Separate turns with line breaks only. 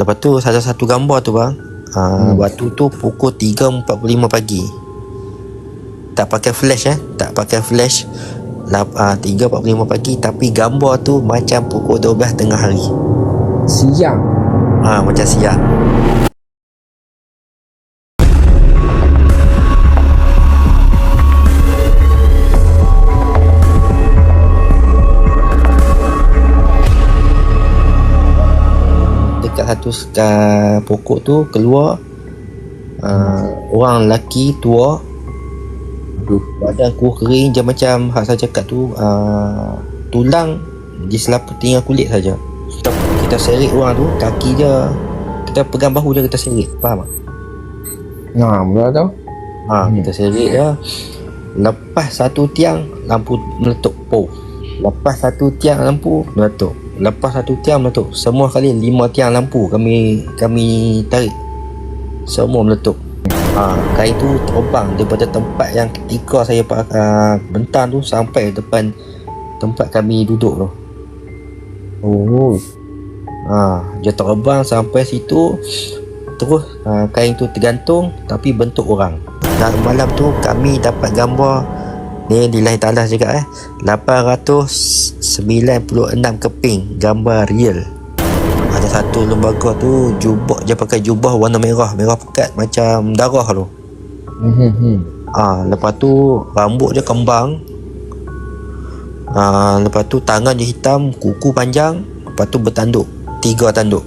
Lepas tu salah satu gambar tu bang uh, hmm. Waktu tu pukul 3.45 pagi. Tak pakai flash eh? Tak pakai flash. Lap- uh, 3.45 pagi Tapi gambar tu macam pukul 12 tengah hari.
Siang.
Ah ha, Macam siang Dekat satu uh, pokok tu keluar uh, Orang lelaki tua
Aduh.
Badan kuah kering je macam Hak saya cakap tu uh, Tulang Diselaputi dengan kulit saja. Kita, kita serik orang tu Kaki dia Kita pegang bahu dia kita serik Faham tak?
Nah, mula tau.
Ha,
Hmm.
kita serik dia Lepas satu tiang Lampu meletup Pow Lepas satu tiang lampu Meletup Lepas satu tiang meletup. Semua kali lima tiang lampu Kami Kami tarik. Semua meletup. Ha, Kain tu terbang Daripada tempat yang ketika saya uh, Bentang tu Sampai depan Tempat kami duduk tu.
Oh.
Ha, dia terbang sampai situ. Terus ha, kain tu tergantung Tapi bentuk orang. Dan malam tu kami dapat gambar Ni lillahi ta'ala juga eh 896 keping Gambar real Ada satu lembaga tu Jubah Dia pakai jubah warna merah Merah pekat macam darah tu
Hmm.
Ah, lepas tu rambut dia kembang. Ah, lepas tu tangan dia hitam, kuku panjang, lepas tu bertanduk. Tiga tanduk.